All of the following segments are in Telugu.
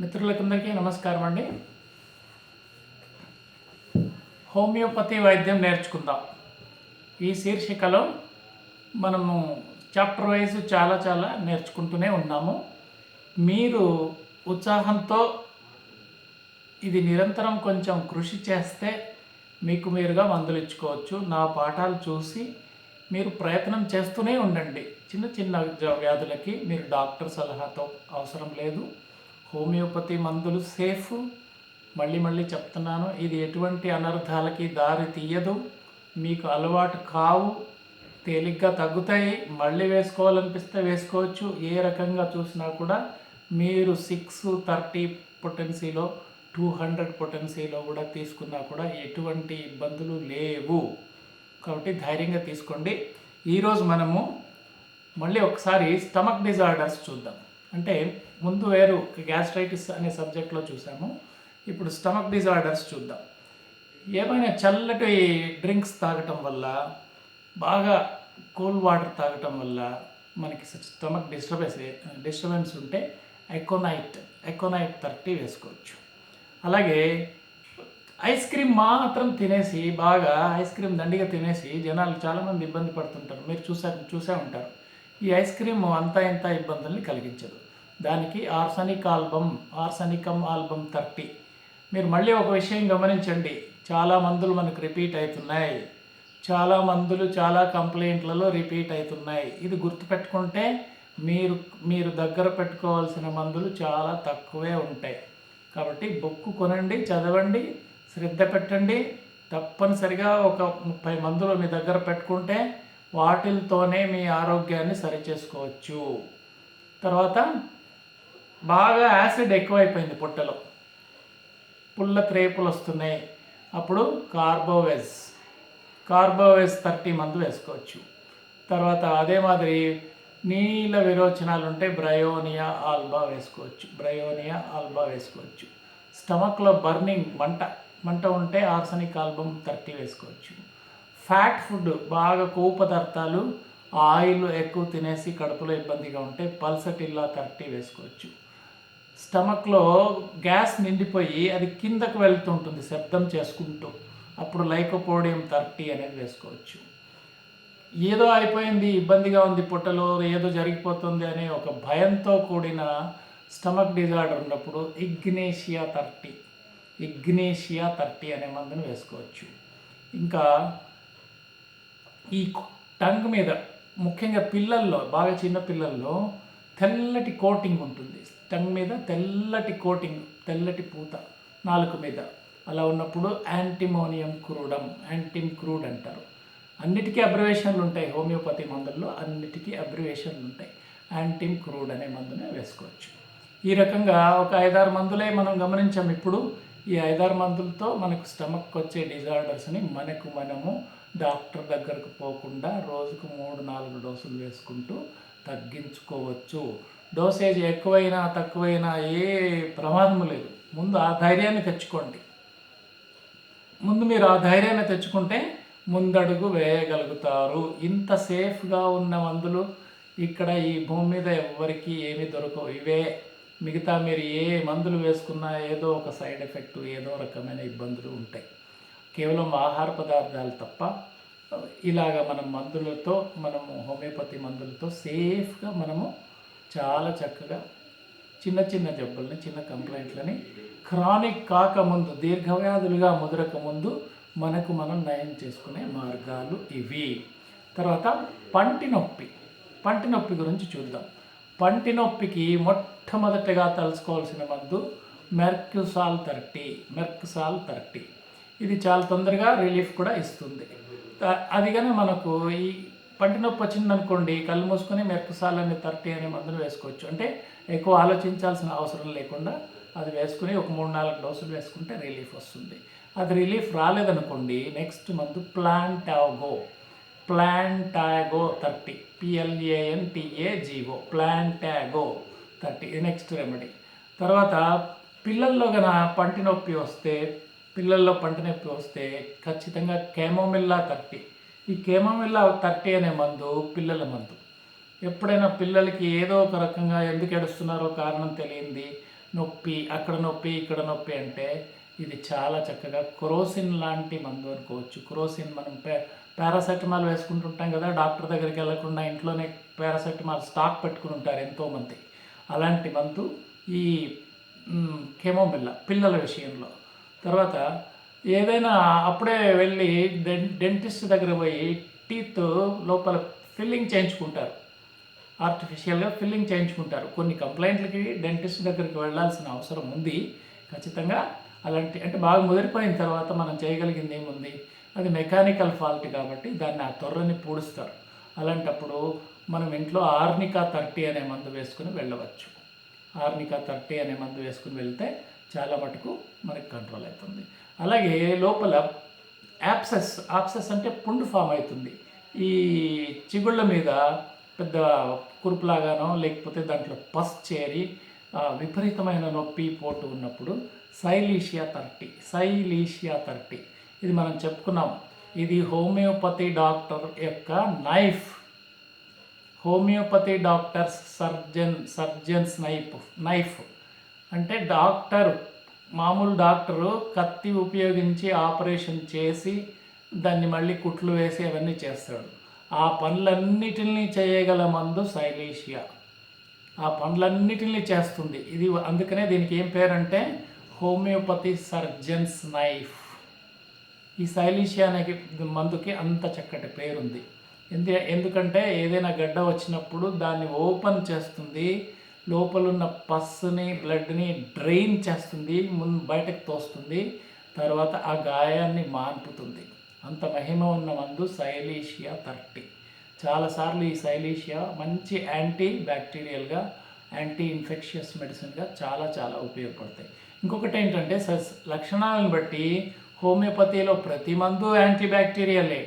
మిత్రులకందరికీ నమస్కారం అండి. హోమియోపతి వైద్యం నేర్చుకుందాం. ఈ శీర్షికలో మనము చాప్టర్ వైజ్ చాలా చాలా నేర్చుకుంటూనే ఉన్నాము. మీరు ఉత్సాహంతో ఇది నిరంతరం కొంచెం కృషి చేస్తే మీకు మీరుగా మందులు ఇచ్చుకోవచ్చు. నా పాఠాలు చూసి మీరు ప్రయత్నం చేస్తూనే ఉండండి. చిన్న చిన్న వ్యాధులకి మీరు డాక్టర్ సలహాతో అవసరం లేదు. హోమియోపతి మందులు సేఫ్. మళ్ళీ మళ్ళీ చెప్తున్నాను ఇది ఎటువంటి అనర్థాలకి దారి తీయదు. మీకు అలవాటు కావు. తేలిగ్గా తగ్గుతాయి. మళ్ళీ వేసుకోవాలనిపిస్తే వేసుకోవచ్చు. ఏ రకంగా చూసినా కూడా మీరు సిక్స్ థర్టీ పొటెన్సీలో టూ హండ్రెడ్ పొటెన్సీలో కూడా తీసుకున్నా కూడా ఎటువంటి ఇబ్బందులు లేవు. కాబట్టి ధైర్యంగా తీసుకోండి. ఈరోజు మనము మళ్ళీ ఒకసారి స్టమక్ డిజార్డర్స్ చూద్దాం. అంటే ముందు వేరు గ్యాస్ట్రైటిస్ అనే సబ్జెక్ట్లో చూసాము. ఇప్పుడు స్టమక్ డిజార్డర్స్ చూద్దాం. ఏమైనా చల్లటి డ్రింక్స్ తాగటం వల్ల బాగా కూల్ వాటర్ తాగటం వల్ల మనకి స్టమక్ డిస్టర్బెన్స్ డిస్టర్బెన్స్ ఉంటే ఎకోనైట్ ఎకోనైట్ థర్టీ వేసుకోవచ్చు. అలాగే ఐస్ క్రీమ్ మాత్రం తినేసి బాగా ఐస్ క్రీమ్ దండిగా తినేసి జనాలు చాలామంది ఇబ్బంది పడుతుంటారు. మీరు చూసా చూసే ఉంటారు. ఈ ఐస్ క్రీమ్ అంతా ఇంత ఇబ్బందుల్ని కలిగించదు. దానికి arsenic album arsenicum album thirty. మీరు మళ్ళీ ఒక విషయం గమనించండి. చాలా మందులు మనకు రిపీట్ అవుతున్నాయి. చాలా మందులు చాలా కంప్లైంట్లలో రిపీట్ అవుతున్నాయి. ఇది గుర్తుపెట్టుకుంటే మీరు మీరు దగ్గర పెట్టుకోవాల్సిన మందులు చాలా తక్కువే ఉంటాయి. కాబట్టి బుక్ కొనండి చదవండి శ్రద్ధ పెట్టండి. తప్పనిసరిగా ఒక ముప్పై మందులు మీ దగ్గర పెట్టుకుంటే వాటిల్తోనే మీ ఆరోగ్యాన్ని సరిచేసుకోవచ్చు. తర్వాత బాగా యాసిడ్ ఎక్కువైపోయింది పొట్టలో. పుల్ల త్రేపులు వస్తున్నాయి. అప్పుడు కార్బోవెజ్ కార్బోవెజ్ థర్టీ మందు వేసుకోవచ్చు. తర్వాత అదే మాదిరి నీళ్ళ విరోచనాలు ఉంటే బ్రయోనియా ఆల్బా వేసుకోవచ్చు. బ్రయోనియా ఆల్బా వేసుకోవచ్చు. స్టమక్లో బర్నింగ్ మంట. మంట ఉంటే ఆర్సనిక్ ఆల్బమ్ థర్టీ వేసుకోవచ్చు. ఫ్యాట్ ఫుడ్ బాగా కొవ్వు పదార్థాలు ఆయిల్ ఎక్కువ తినేసి కడుపులో ఇబ్బందిగా ఉంటే పల్సటిల్లా థర్టీ వేసుకోవచ్చు. స్టమక్లో గ్యాస్ నిండిపోయి అది కిందకు వెళ్తుంటుంది శబ్దం చేసుకుంటూ. అప్పుడు లైకోపోడియం థర్టీ అనేది వేసుకోవచ్చు. ఏదో అయిపోయింది ఇబ్బందిగా ఉంది పొట్టలో ఏదో జరిగిపోతుంది అనే ఒక భయంతో కూడిన స్టమక్ డిజార్డర్ ఉన్నప్పుడు ఇగ్నేషియా థర్టీ ఇగ్నేషియా థర్టీ అనే మందుని వేసుకోవచ్చు. ఇంకా ఈ టంగ్ మీద ముఖ్యంగా పిల్లల్లో బాగా చిన్న పిల్లల్లో తెల్లటి కోటింగ్ ఉంటుంది. టంగ్ మీద తెల్లటి కోటింగ్ తెల్లటి పూత నాలుక మీద. అలా ఉన్నప్పుడు యాంటిమోనియం క్రూడమ్ యాంటిమ్ క్రూడ్ అంటారు. అన్నిటికీ అబ్రివేషన్లు ఉంటాయి. హోమియోపతి మందుల్లో అన్నిటికీ అబ్రివేషన్లు ఉంటాయి. యాంటిమ్ క్రూడ్ అనే మందునే వేసుకోవచ్చు. ఈ రకంగా ఒక ఐదారు మందులే మనం గమనించాం ఇప్పుడు. ఈ ఐదారు మందులతో మనకు స్టమక్ వచ్చే డిజార్డర్స్ని మనకు మనము డాక్టర్ దగ్గరకు పోకుండా రోజుకు మూడు నాలుగు డోసులు వేసుకుంటూ తగ్గించుకోవచ్చు. డోసేజ్ ఎక్కువైనా తక్కువైనా ఏ ప్రమాదము లేదు. ముందు ఆ ధైర్యాన్ని తెచ్చుకోండి. ముందు మీరు ఆ ధైర్యాన్ని తెచ్చుకుంటే ముందడుగు వేయగలుగుతారు. ఇంత సేఫ్గా ఉన్న మందులు ఇక్కడ ఈ భూమి మీద ఎవ్వరికీ ఏమి దొరకవు. ఇవే. మిగతా మీరు ఏ మందులు వేసుకున్నా ఏదో ఒక సైడ్ ఎఫెక్ట్ ఏదో రకమైన ఇబ్బందులు ఉంటాయి. కేవలం ఆహార పదార్థాలు తప్ప ఇలాగ మనం మందులతో మనము హోమియోపతి మందులతో సేఫ్గా మనము చాలా చక్కగా చిన్న చిన్న జబ్బుల్ని చిన్న కంప్లైంట్లని క్రానిక్ కాకముందు దీర్ఘవ్యాధులుగా ముదరకముందు మనకు మనం నయం చేసుకునే మార్గాలు ఇవి. తర్వాత పంటి నొప్పి. పంటి నొప్పి గురించి చూద్దాం. పంటి నొప్పికి మొట్టమొదటగా తలుసుకోవాల్సిన మందు మెర్క్యుసాల్ థర్టీ. Merc sol thirty. ఇది చాలా తొందరగా రిలీఫ్ కూడా ఇస్తుంది. అది కానీ మనకు ఈ పంటి నొప్పి వచ్చింది అనుకోండి కళ్ళు మూసుకొని మెర్కుసాల్ థర్టీ అనే మందులు వేసుకోవచ్చు. అంటే ఎక్కువ ఆలోచించాల్సిన అవసరం లేకుండా అది వేసుకుని ఒక మూడు నాలుగు డోసులు వేసుకుంటే రిలీఫ్ వస్తుంది. అది రిలీఫ్ రాలేదనుకోండి నెక్స్ట్ మందు plantago plantago thirty పిఎల్ఏఎన్టీఏజిఓ plantago thirty ఇది నెక్స్ట్ రెమెడీ. తర్వాత పిల్లల్లో గన పంటి నొప్పి వస్తే పిల్లల్లో పంట నొప్పి వస్తే ఖచ్చితంగా కేమోమిల్లా థర్టీ. ఈ కేమోమిల్లా థర్టీ అనే మందు పిల్లల మందు. ఎప్పుడైనా పిల్లలకి ఏదో ఒక రకంగా ఎందుకు ఏడుస్తున్నారో కారణం తెలియంది. నొప్పి అక్కడ నొప్పి ఇక్కడ నొప్పి అంటే ఇది చాలా చక్కగా క్రోసిన్ లాంటి మందు అనుకోవచ్చు. క్రోసిన్ మనం పే పారాసెటమాల్ వేసుకుంటుంటాం కదా డాక్టర్ దగ్గరికి వెళ్ళకుండా ఇంట్లోనే పారాసెటమాల్ స్టాక్ పెట్టుకుని ఉంటారు ఎంతోమంది. అలాంటి మందు ఈ మ్, కెమోమిల్ల పిల్లల విషయంలో. తర్వాత ఏదైనా అప్పుడే వెళ్ళి డెన్ డెంటిస్ట్ దగ్గర పోయి టీత్ లోపల ఫిల్లింగ్ చేయించుకుంటారు. ఆర్టిఫిషియల్గా ఫిల్లింగ్ చేయించుకుంటారు. కొన్ని కంప్లైంట్లకి డెంటిస్ట్ దగ్గరికి వెళ్ళాల్సిన అవసరం ఉంది. ఖచ్చితంగా అలాంటి అంటే బాగా ముదిరిపోయిన తర్వాత మనం చేయగలిగింది ఏముంది? అది మెకానికల్ ఫాల్ట్ కాబట్టి దాన్ని ఆ తొర్రని పూడుస్తారు. అలాంటప్పుడు మనం ఇంట్లో ఆర్నికా థర్టీ అనే మందు వేసుకుని వెళ్ళవచ్చు. ఆర్నికా థర్టీ అనే మందు వేసుకుని వెళ్తే చాలా మటుకు మనకి కంట్రోల్ అవుతుంది. అలాగే లోపల యాప్సెస్ ఆప్సెస్ అంటే పుండు ఫామ్ అవుతుంది. ఈ చిగుళ్ళ మీద పెద్ద కురుపులాగానో లేకపోతే దాంట్లో పస్ చేరి విపరీతమైన నొప్పి పోటు ఉన్నప్పుడు సైలీషియా థర్టీ సైలీషియా థర్టీ. ఇది మనం చెప్పుకున్నాం. ఇది హోమియోపతి డాక్టర్ యొక్క knife. Homeopathy doctors surgeon surgeons knife knife. అంటే డాక్టర్ మామూలు డాక్టరు కత్తి ఉపయోగించి ఆపరేషన్ చేసి దాన్ని మళ్ళీ కుట్లు వేసి అవన్నీ చేస్తాడు. ఆ పనులన్నిటిని చేయగల మందు సైలేషియా. ఆ పనులన్నిటిని చేస్తుంది. ఇది అందుకనే దీనికి ఏం పేరంటే హోమియోపతి సర్జన్స్ నైఫ్. ఈ సైలీషియా అనే మందుకి అంత చక్కటి పేరుంది. ఎందు ఎందుకంటే ఏదైనా గడ్డ వచ్చినప్పుడు దాన్ని ఓపెన్ చేస్తుంది లోపలున్న పస్సుని బ్లడ్ని డ్రైన్ చేస్తుంది ముందు బయటకు తోస్తుంది తర్వాత ఆ గాయాన్ని మాన్పుతుంది. అంత మహిమ ఉన్న మందు సైలీషియా థర్టీ. చాలాసార్లు ఈ సైలీషియా మంచి యాంటీ బ్యాక్టీరియల్గా యాంటీ ఇన్ఫెక్షియస్ మెడిసిన్గా చాలా చాలా ఉపయోగపడతాయి. ఇంకొకటి ఏంటంటే సస్ లక్షణాలను బట్టి హోమియోపతిలో ప్రతి మందు యాంటీ బ్యాక్టీరియలే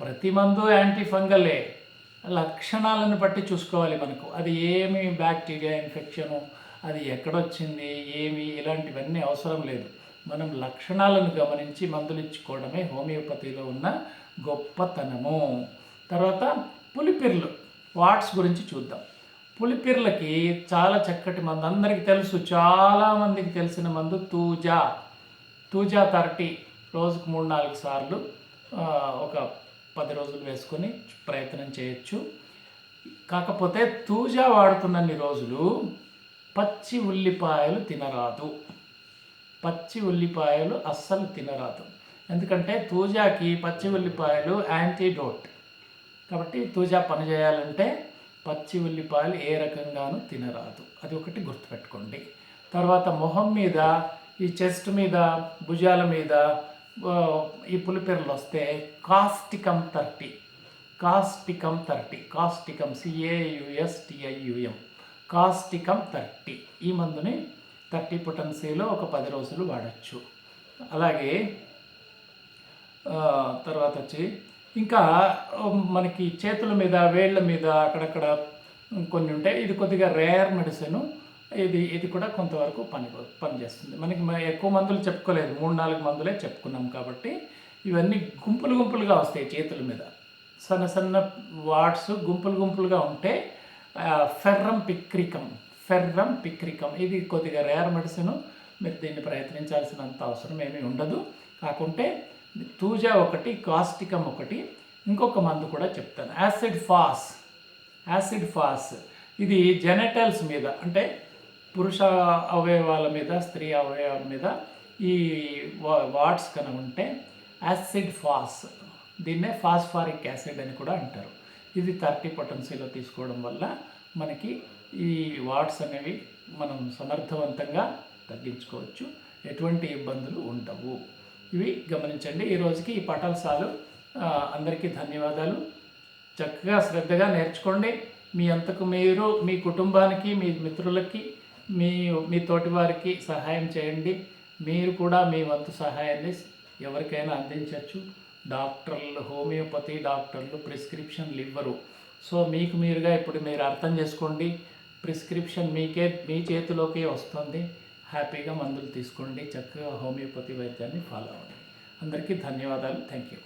ప్రతి మందు యాంటీ ఫంగలే లక్షణాలను బట్టి చూసుకోవాలి మనకు. అది ఏమి బ్యాక్టీరియా ఇన్ఫెక్షను అది ఎక్కడొచ్చింది ఏమి ఇలాంటివన్నీ అవసరం లేదు. మనం లక్షణాలను గమనించి మందులు ఇచ్చుకోవడమే హోమియోపతిలో ఉన్న గొప్పతనము. తర్వాత పులిపిర్లు వాట్స్ గురించి చూద్దాం. పులిపిర్లకి చాలా చక్కటి మందు అందరికీ తెలుసు చాలామందికి తెలిసిన మందు తూజా. తూజా థర్టీ రోజుకు మూడు నాలుగు సార్లు ఒక పది రోజులు వేసుకొని ప్రయత్నం చేయొచ్చు. కాకపోతే తూజా వాడుతున్నన్ని రోజులు పచ్చి ఉల్లిపాయలు తినరాదు. పచ్చి ఉల్లిపాయలు అస్సలు తినరాదు. ఎందుకంటే తూజాకి పచ్చి ఉల్లిపాయలు యాంటీడోట్. కాబట్టి తూజా పని చేయాలంటే పచ్చి ఉల్లిపాయలు ఏ రకంగానూ తినరాదు. అది ఒకటి గుర్తుపెట్టుకోండి. తర్వాత మొహం మీద ఈ చెస్ట్ మీద భుజాల మీద ఈ పులిపెరలు వస్తే కాస్టికం థర్టీ. కాస్టికం థర్టీ. కాస్టికం సిఏయుఎస్టిఐయుఎం కాస్టికం థర్టీ. ఈ మందుని థర్టీ పొటెన్సీలో ఒక పది రోజులు వాడచ్చు. అలాగే తర్వాత వచ్చి ఇంకా మనకి చేతుల మీద వేళ్ళ మీద అక్కడక్కడ కొన్ని ఉంటాయి. ఇది కొద్దిగా రేర్ మెడిసిన్. ఇది ఇది కూడా కొంతవరకు పని పనిచేస్తుంది మనకి ఎక్కువ మందులు చెప్పుకోలేదు. మూడు నాలుగు మందులే చెప్పుకున్నాం కాబట్టి ఇవన్నీ గుంపులు గుంపులుగా వస్తాయి చేతుల మీద. సన్న సన్న వాట్స్ గుంపులు గుంపులుగా ఉంటే ఫెర్రం పిక్రికం ఫెర్రం పిక్రికం. ఇది కొద్దిగా రేర్ మెడిసిన్. మీరు దీన్ని ప్రయత్నించాల్సినంత అవసరం ఏమీ ఉండదు. కాకుంటే తూజా ఒకటి కాస్టికం ఒకటి ఇంకొక మందు కూడా చెప్తాను. Acid phos acid phos. ఇది జెనటల్స్ మీద. అంటే పురుష అవయవాల మీద స్త్రీ అవయవాల మీద ఈ వా- వాట్స్ కనుక ఉంటే యాసిడ్ ఫాస్ దీన్నే ఫాస్ఫారిక్ యాసిడ్ అని కూడా అంటారు. ఇది థర్టీ పొటెన్సీలో తీసుకోవడం వల్ల మనకి ఈ వాట్స్ అనేవి మనం సమర్థవంతంగా తగ్గించుకోవచ్చు. ఎటువంటి ఇబ్బందులు ఉండవు. ఇవి గమనించండి. ఈ రోజుకి ఈ పటాల్సాలు అందరికీ ధన్యవాదాలు. చక్కగా శ్రద్ధగా నేర్చుకోండి. మీ అంతకు మీరు మీ కుటుంబానికి మీ మిత్రులకి మీ మీ తోటి వారికి సహాయం చేయండి. మీరు కూడా మీ వంతు సహాయాన్ని ఎవరికైనా అందించవచ్చు డాక్టర్లు హోమియోపతి డాక్టర్లు ప్రిస్క్రిప్షన్లు ఇవ్వరు. సో మీకు మీరుగా ఇప్పుడు మీరు అర్థం చేసుకోండి. ప్రిస్క్రిప్షన్ మీకే మీ చేతిలోకి వస్తుంది. హ్యాపీగా మందులు తీసుకోండి. చక్కగా హోమియోపతి వైద్యాన్ని ఫాలో అవ్వండి. అందరికీ ధన్యవాదాలు. Thank you.